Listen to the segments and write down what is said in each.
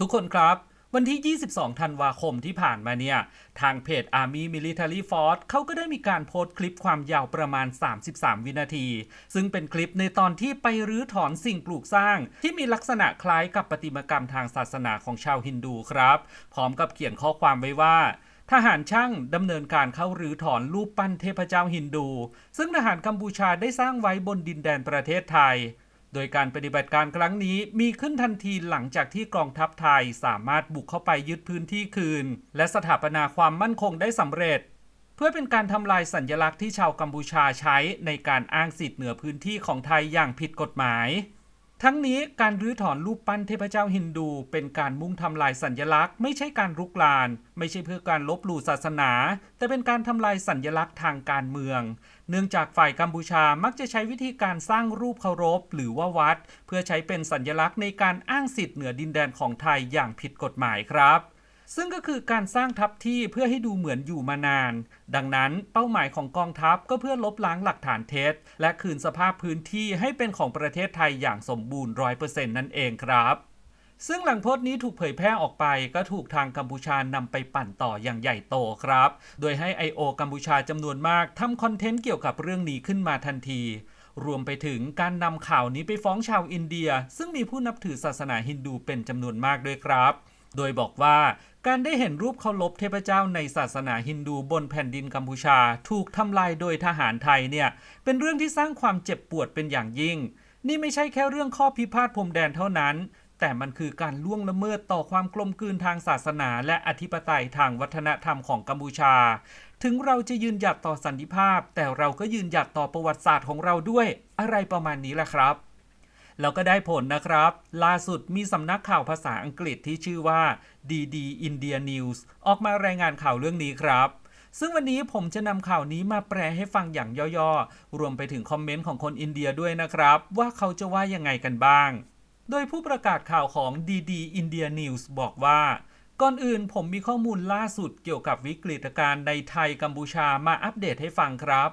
ทุกคนครับวันที่ 22 ธันวาคมที่ผ่านมาเนี่ย ทางเพจ Army Military Force เขาก็ได้มีการโพสต์คลิปความยาวประมาณ 33 วินาที ซึ่งเป็นคลิปในตอนที่ไปรื้อถอนสิ่งปลูกสร้าง ที่มีลักษณะคล้ายกับประติมากรรมทางศาสนาของชาวฮินดูครับ พร้อมกับเขียนข้อความไว้ว่าทหารช่างดำเนินการเข้ารื้อถอนรูปปั้นเทพเจ้าฮินดู ซึ่งทหารกัมพูชาได้สร้างไว้บนดินแดนประเทศไทย โดยการปฏิบัติการครั้งนี้มีขึ้นทันทีหลังจากที่กองทัพไทยสามารถบุกเข้าไปยึดพื้นที่คืน และสถาปนาความมั่นคงได้สำเร็จ เพื่อเป็นการทำลายสัญญลักษณ์ที่ชาวกัมพูชาใช้ในการอ้างสิทธิ์เหนือพื้นที่ของไทยอย่างผิดกฎหมาย ทั้งนี้การรื้อถอนรูปปั้นเทพเจ้าฮินดู เป็นการมุ่งทำลายสัญญลักษณ์ไม่ใช่การรุกราน ไม่ใช่เพื่อการลบหลู่ศาสนา แต่เป็นการทำลายสัญญลักษณ์ทางการเมือง เนื่องจากฝ่ายกัมพูชามักจะใช้วิธีการสร้างรูปเคารพหรือว่าวัด เพื่อใช้เป็นสัญญลักษณ์ในการอ้างสิทธิ์เหนือดินแดนของไทยอย่างผิดกฎหมายครับ ซึ่งก็คือการสร้างทัพที่เพื่อให้ดูเหมือนอยู่มานาน ดังนั้นเป้าหมายของกองทัพก็เพื่อลบล้างหลักฐานเท็จ และคืนสภาพพื้นที่ให้เป็นของประเทศไทยอย่างสมบูรณ์ร้อยเปอร์เซ็นต์นั่นเองครับ ซึ่งหลังโพสต์นี้ถูกเผยแพร่ออกไปก็ถูกทางกัมพูชานำไปปั่นต่ออย่างใหญ่โตครับ โดยให้ I.O. กัมพูชาจำนวนมากทำคอนเทนต์เกี่ยวกับเรื่องนี้ขึ้นมาทันทีรวมไปถึงการนำข่าวนี้ไปฟ้องชาวอินเดีย ซึ่งมีผู้นับถือศาสนาฮินดูเป็นจำนวนมากด้วยครับ โดยบอกว่า การได้เห็นรูปเคารพเทพเจ้าในศาสนาฮินดูบนแผ่นดินกัมพูชา ถูกทำลายโดยทหารไทยเนี่ยเป็นเรื่องที่สร้างความเจ็บปวดเป็นอย่างยิ่ง นี่ไม่ใช่แค่เรื่องข้อพิพาทพรมแดนเท่านั้น แต่มันคือการล่วงละเมิดต่อความกลมกลืนทางศาสนา และอธิปไตยทางวัฒนธรรมของกัมพูชา ถึงเราจะยืนหยัดต่อสันติภาพ แต่เราก็ยืนหยัดต่อประวัติศาสตร์ของเราด้วย อะไรประมาณนี้แหละครับ แล้วก็ได้ผลนะครับ ล่าสุดมีสำนักข่าวภาษาอังกฤษที่ชื่อว่า DD India News ออกมารายงานข่าวเรื่องนี้ครับซึ่งวันนี้ผมจะนำข่าวนี้มาแปลให้ฟังอย่างย่อๆ รวมไปถึงคอมเมนต์ของคนอินเดียด้วยนะครับ ว่าเขาจะว่ายังไงกันบ้าง โดยผู้ประกาศข่าวของ DD India News บอกว่า ก่อนอื่นผมมีข้อมูลล่าสุดเกี่ยวกับวิกฤตการณ์ในไทยกัมพูชามาอัปเดตให้ฟังครับ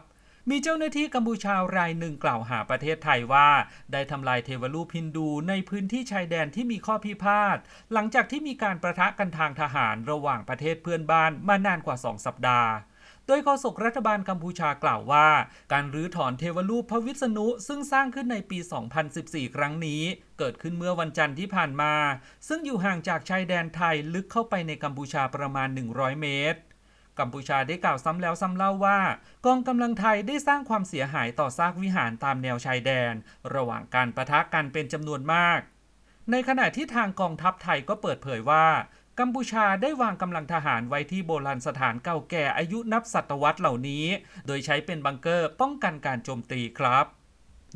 มีเจ้าหน้าที่กัมพูชารายหนึ่งกล่าวหาประเทศไทยว่า ได้ทำลายเทวรูปฮินดูในพื้นที่ชายแดนที่มีข้อพิพาทหลังจากที่มีการประทะกันทางทหารระหว่างประเทศเพื่อนบ้านมานานกว่า 2 สัปดาห์โดยโฆษกรัฐบาลกัมพูชากล่าวว่า การรื้อถอนเทวรูปพระวิษณุซึ่งสร้างขึ้นในปี 2014 ครั้งนี้ เกิดขึ้นเมื่อวันจันทร์ที่ผ่านมา ซึ่งอยู่ห่างจากชายแดนไทยลึกเข้าไปในกัมพูชาประมาณ 100 เมตร กัมพูชาได้กล่าวซ้ำแล้วซ้ำเล่าว่า กองกำลังไทยได้สร้างความเสียหายต่อซากวิหารตามแนวชายแดน ระหว่างการประทะกันเป็นจำนวนมาก ในขณะที่ทางกองทัพไทยก็เปิดเผยว่ากัมพูชาได้วางกำลังทหารไว้ที่โบราณสถานเก่าแก่อายุนับศตวรรษเหล่านี้ โดยใช้เป็นบังเกอร์ป้องกันการโจมตีครับ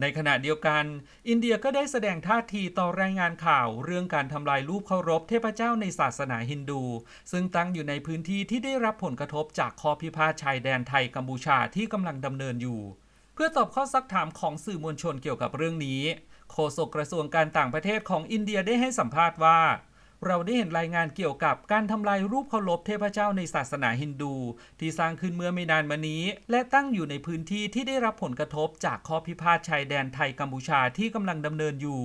ในขณะเดียวกัน อินเดียก็ได้แสดงท่าทีต่อรายงานข่าวเรื่องการทำลายรูปเคารพเทพเจ้าในศาสนาฮินดู ซึ่งตั้งอยู่ในพื้นที่ที่ได้รับผลกระทบจากข้อพิพาทชายแดนไทยกัมพูชาที่กำลังดำเนินอยู่ เพื่อตอบข้อซักถามของสื่อมวลชนเกี่ยวกับเรื่องนี้ โฆษกกระทรวงการต่างประเทศของอินเดียได้ให้สัมภาษณ์ว่า เราได้เห็นรายงานเกี่ยวกับการทำลายรูปเคารพเทพเจ้าในศาสนาฮินดู ที่สร้างขึ้นเมื่อไม่นานมานี้ และตั้งอยู่ในพื้นที่ที่ได้รับผลกระทบจากข้อพิพาทชายแดนไทยกัมพูชาที่กำลังดำเนินอยู่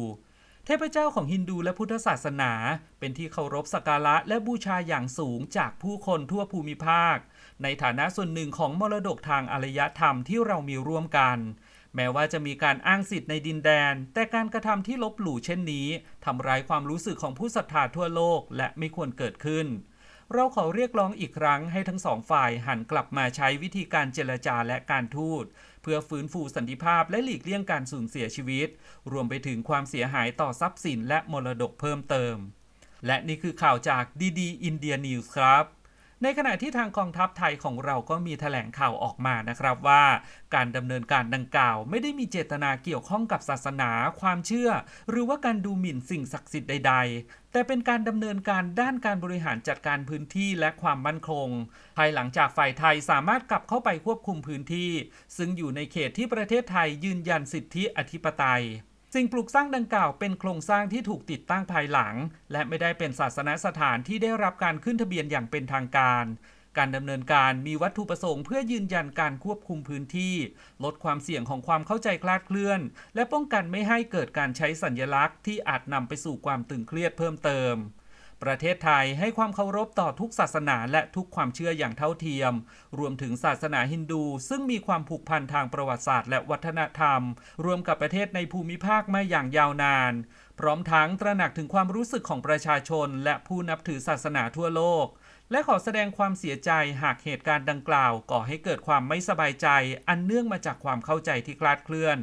เทพเจ้าของฮินดูและพุทธศาสนา เป็นที่เคารพสักการะและบูชาอย่างสูงจากผู้คนทั่วภูมิภาค ในฐานะส่วนหนึ่งของมรดกทางอารยธรรมที่เรามีร่วมกัน แม้ว่าจะมีการอ้างสิทธิ์ในดินแดน แต่การกระทำที่ลบหลู่เช่นนี้ทำร้ายความรู้สึกของผู้ศรัทธาทั่วโลกและไม่ควรเกิดขึ้น เราขอเรียกร้องอีกครั้งให้ทั้งสองฝ่ายหันกลับมาใช้วิธีการเจรจาและการทูต เพื่อฟื้นฟูสันติภาพและหลีกเลี่ยงการสูญเสียชีวิต รวมไปถึงความเสียหายต่อทรัพย์สินและมรดกเพิ่มเติม และนี่คือข่าวจากดีดีอินเดียนิวส์ครับ ในขณะที่ทางกองทัพไทยของเราก็มีแถลงข่าวออกมานะครับว่า การดำเนินการดังกล่าว ไม่ได้มีเจตนาเกี่ยวข้องกับศาสนา ความเชื่อ หรือว่าการดูหมิ่นสิ่งศักดิ์สิทธิ์ใด ๆ แต่เป็นการดำเนินการด้านการบริหารจัดการพื้นที่และความมั่นคง ภายหลังจากฝ่ายไทยสามารถกลับเข้าไปควบคุมพื้นที่ ซึ่งอยู่ในเขตที่ประเทศไทยยืนยันสิทธิอธิปไตย สิ่งปลูกสร้างดังกล่าวเป็นโครงสร้างที่ถูกติดตั้งภายหลัง และไม่ได้เป็นศาสนสถานที่ได้รับการขึ้นทะเบียนอย่างเป็นทางการ การดำเนินการมีวัตถุประสงค์เพื่อยืนยันการควบคุมพื้นที่ ลดความเสี่ยงของความเข้าใจคลาดเคลื่อน และป้องกันไม่ให้เกิดการใช้สัญญลักษณ์ที่อาจนำไปสู่ความตึงเครียดเพิ่มเติม ประเทศไทยให้ความเคารพต่อทุกศาสนาและทุกความเชื่ออย่างเท่าเทียม รวมถึงศาสนาฮินดู ซึ่งมีความผูกพันทางประวัติศาสตร์และวัฒนธรรม รวมกับประเทศในภูมิภาคมาอย่างยาวนาน พร้อมทั้งตระหนักถึงความรู้สึกของประชาชน และผู้นับถือศาสนาทั่วโลก และขอแสดงความเสียใจหากเหตุการณ์ดังกล่าว ก่อให้เกิดความไม่สบายใจ อันเนื่องมาจากความเข้าใจที่คลาดเคลื่อน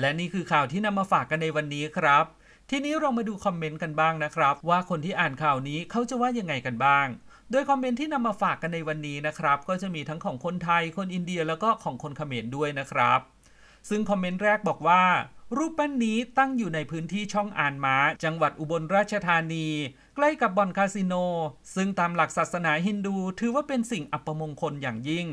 และนี่คือข่าวที่นำมาฝากกันในวันนี้ครับ ทีนี้เรามาดูคอมเมนต์กันบ้างนะครับ ว่าคนที่อ่านข่าวนี้เขาจะว่ายังไงกันบ้าง โดยคอมเมนต์ที่นำมาฝากกันในวันนี้นะครับ ก็จะมีทั้งของคนไทย คนอินเดียแล้วก็ของคนเขมรด้วยนะครับ ซึ่งคอมเมนต์แรกบอกว่า รูปปั้นนี้ตั้งอยู่ในพื้นที่ช่องอานม้า จังหวัดอุบลราชธานี ใกล้กับบ่อนคาสิโน ซึ่งตามหลักศาสนาฮินดู ถือว่าเป็นสิ่งอัปมงคลอย่างยิ่ง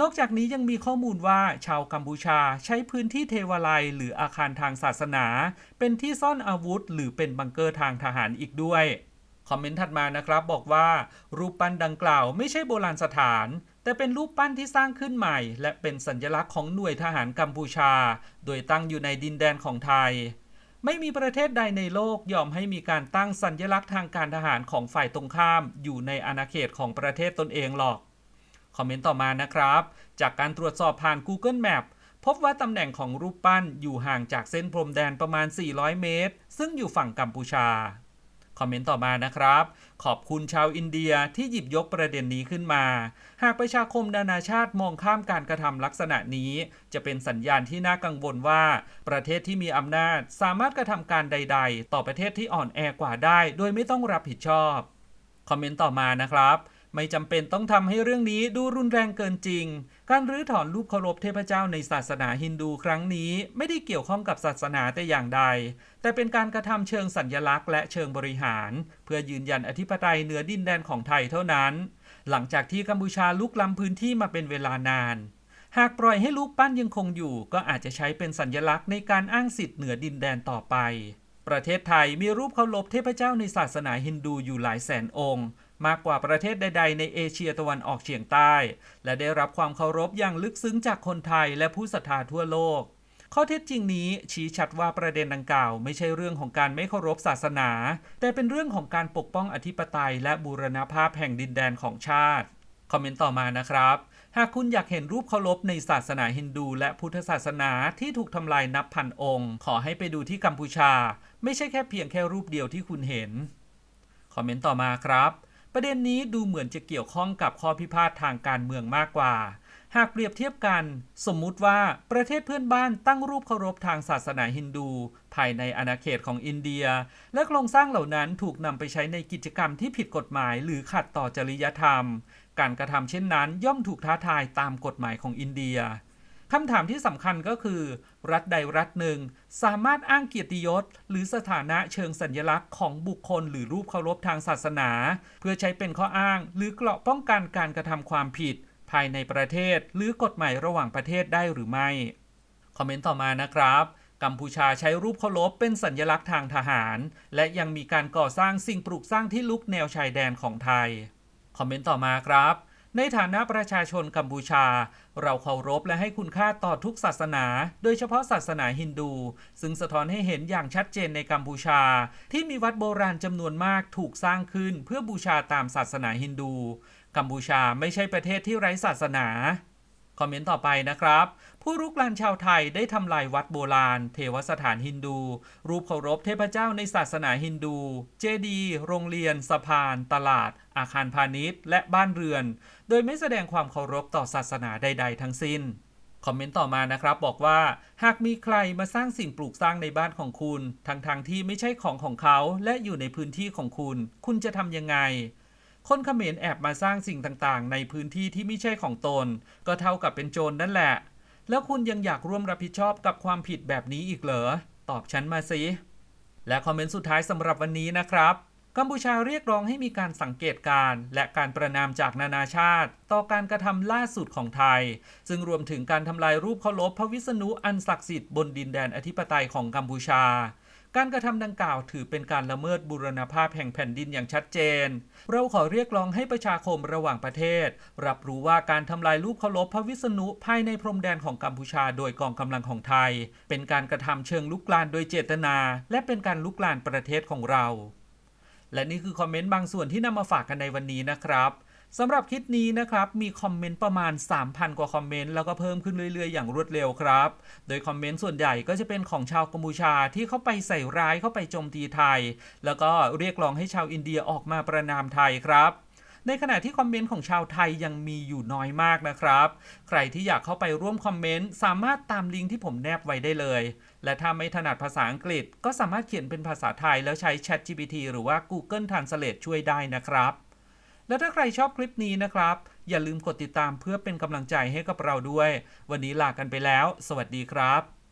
นอกจากนี้ยังมีข้อมูลว่าชาวกัมพูชาใช้พื้นที่เทวาลัยหรืออาคารทางศาสนา เป็นที่ซ่อนอาวุธ หรือเป็นบังเกอร์ทางทหารอีกด้วยคอมเมนต์ถัดมานะครับบอกว่า รูปปั้นดังกล่าวไม่ใช่โบราณสถาน แต่เป็นรูปปั้นที่สร้างขึ้นใหม่ และเป็นสัญลักษณ์ของหน่วยทหารกัมพูชา โดยตั้งอยู่ในดินแดนของไทย ไม่มีประเทศใดในโลกยอมให้มีการตั้งสัญลักษณ์ทางการทหารของฝ่ายตรงข้าม อยู่ในอาณาเขตของประเทศตนเองหรอก คอมเมนต์ต่อมานะครับ จากการตรวจสอบผ่าน Google Map พบว่าตำแหน่งของรูปปั้นอยู่ห่างจากเส้นพรมแดนประมาณ 400 เมตร ซึ่งอยู่ฝั่งกัมพูชา คอมเมนต์ต่อมานะครับ ขอบคุณชาวอินเดียที่หยิบยกประเด็นนี้ขึ้นมา หากประชาคมนานาชาติมองข้ามการกระทำลักษณะนี้ จะเป็นสัญญาณที่น่ากังวลว่า ประเทศที่มีอำนาจสามารถกระทำการใด ๆ ต่อประเทศที่อ่อนแอกว่าได้ โดยไม่ต้องรับผิดชอบ คอมเมนต์ต่อมานะครับ ไม่จำเป็นต้องทำให้เรื่องนี้ดูรุนแรงเกินจริง การรื้อถอนรูปเคารพเทพเจ้าในศาสนาฮินดูครั้งนี้ไม่ได้เกี่ยวข้องกับศาสนาแต่อย่างใด แต่เป็นการกระทำเชิงสัญญลักษณ์และเชิงบริหาร เพื่อยืนยันอธิปไตยเหนือดินแดนของไทยเท่านั้น หลังจากที่กัมพูชาลุกล้ำพื้นที่มาเป็นเวลานานหากปล่อยให้ลูกปั้นยังคงอยู่ ก็อาจจะใช้เป็นสัญญลักษณ์ในการอ้างสิทธิ์เหนือดินแดนต่อไป ประเทศไทยมีรูปเคารพเทพเจ้าในศาสนาฮินดูอยู่หลายแสนองค์ มากกว่าประเทศใด ๆ ในเอเชียตะวันออกเฉียงใต้ และได้รับความเคารพอย่างลึกซึ้งจากคนไทยและผู้ศรัทธาทั่วโลก ข้อเท็จจริงนี้ชี้ชัดว่าประเด็นดังกล่าวไม่ใช่เรื่องของการไม่เคารพศาสนา แต่เป็นเรื่องของการปกป้องอธิปไตย และบูรณภาพแห่งดินแดนของชาติ คอมเมนต์ต่อมานะครับ หากคุณอยากเห็นรูปเคารพในศาสนาฮินดู และพุทธศาสนาที่ถูกทำลายนับพันองค์ ขอให้ไปดูที่กัมพูชา ไม่ใช่แค่เพียงแค่รูปเดียวที่คุณเห็น คอมเมนต์ต่อมาครับ ประเด็นนี้ดูเหมือนจะเกี่ยวข้องกับข้อพิพาททางการเมืองมากกว่า หากเปรียบเทียบกัน สมมุติว่าประเทศเพื่อนบ้านตั้งรูปเคารพทางศาสนาฮินดู ภายในอาณาเขตของอินเดีย และโครงสร้างเหล่านั้นถูกนำไปใช้ในกิจกรรมที่ผิดกฎหมาย หรือขัดต่อจริยธรรม การกระทำเช่นนั้นย่อมถูกท้าทายตามกฎหมายของอินเดีย คำถามที่สำคัญก็คือ รัฐใดรัฐหนึ่ง สามารถอ้างเกียรติยศ หรือสถานะเชิงสัญญลักษณ์ของบุคคลหรือรูปเคารพทางศาสนา เพื่อใช้เป็นข้ออ้าง หรือเกราะป้องกันการกระทำความผิด ภายในประเทศ หรือกฎหมายระหว่างประเทศได้หรือไม่ คอมเมนต์ต่อมานะครับกัมพูชาใช้รูปเคารพเป็นสัญญลักษณ์ทางทหาร และยังมีการก่อสร้างสิ่งปลูกสร้างที่ลุกแนวชายแดนของไทย คอมเมนต์ต่อมาครับ ในฐานะประชาชนกัมพูชา เราเคารพและให้คุณค่าต่อทุกศาสนา โดยเฉพาะศาสนาฮินดู ซึ่งสะท้อนให้เห็นอย่างชัดเจนในกัมพูชา ที่มีวัดโบราณจำนวนมากถูกสร้างขึ้นเพื่อบูชาตามศาสนาฮินดู กัมพูชาไม่ใช่ประเทศที่ไร้ศาสนา คอมเมนต์ต่อไปนะครับ ผู้รุกรานชาวไทยได้ทำลายวัดโบราณ เทวสถานฮินดู รูปเคารพเทพเจ้าในศาสนาฮินดู เจดีย์โรงเรียน สะพาน ตลาด อาคารพาณิชย์ และบ้านเรือน โดยไม่แสดงความเคารพต่อศาสนาใด ๆ ทั้งสิ้นคอมเมนต์ต่อมานะครับบอกว่าหากมีใครมาสร้างสิ่งปลูกสร้างในบ้านของคุณ ทั้งๆทที่ไม่ใช่ของของเขาและอยู่ในพื้นที่ของคุณ คุณจะทำยังไง คนเขมรแอบมาสร้างสิ่งต่างๆ ในพื้นที่ที่ไม่ใช่ของตน ก็เท่ากับเป็นโจรนั่นแหละ แล้วคุณยังอยากร่วมรับผิดชอบกับความผิดแบบนี้อีกเหรอ ตอบฉันมาสิและคอมเมนต์สุดท้ายสำหรับวันนี้นะครับกัมพูชาเรียกร้องให้มีการสังเกตการและการประนามจากนานาชาติ ต่อการกระทำล่าสุดของไทย ซึ่งรวมถึงการทำลายรูปเคารพพระวิษณุอันศักดิ์สิทธิ์บนดินแดนอธิปไตยของกัมพูชา การกระทำดังกล่าวถือเป็นการละเมิดบูรณภาพแห่งแผ่นดินอย่างชัดเจน เราขอเรียกร้องให้ประชาคมระหว่างประเทศ รับรู้ว่าการทำลายรูปเคารพพระวิษณุภายในพรมแดนของกัมพูชาโดยกองกำลังของไทย เป็นการกระทำเชิงลุกลานโดยเจตนา และเป็นการลุกลานประเทศของเรา และนี่คือคอมเมนต์บางส่วนที่นำมาฝากกันในวันนี้นะครับ สำหรับคลิปนี้นะครับ มีคอมเมนต์ประมาณ 3,000 กว่าคอมเมนต์แล้วก็เพิ่มขึ้นเรื่อยๆ อย่างรวดเร็วครับ โดยคอมเมนต์ส่วนใหญ่ก็จะเป็นของชาวกัมพูชาที่เข้าไปใส่ร้ายเข้าไปโจมตีไทย แล้วก็เรียกร้องให้ชาวอินเดียออกมาประนามไทยครับในขณะที่คอมเมนต์ของชาวไทยยังมีอยู่น้อยมากนะครับ ใครที่อยากเข้าไปร่วมคอมเมนต์สามารถตามลิงก์ที่ผมแนบไว้ได้เลย และถ้าไม่ถนัดภาษาอังกฤษ ก็สามารถเขียนเป็นภาษาไทยแล้วใช้ Chat GPT หรือว่า Google Translate ช่วยได้นะครับ และถ้าใครชอบคลิปนี้นะครับ อย่าลืมกดติดตามเพื่อเป็นกำลังใจให้กับเราด้วย วันนี้ลากันไปแล้ว สวัสดีครับ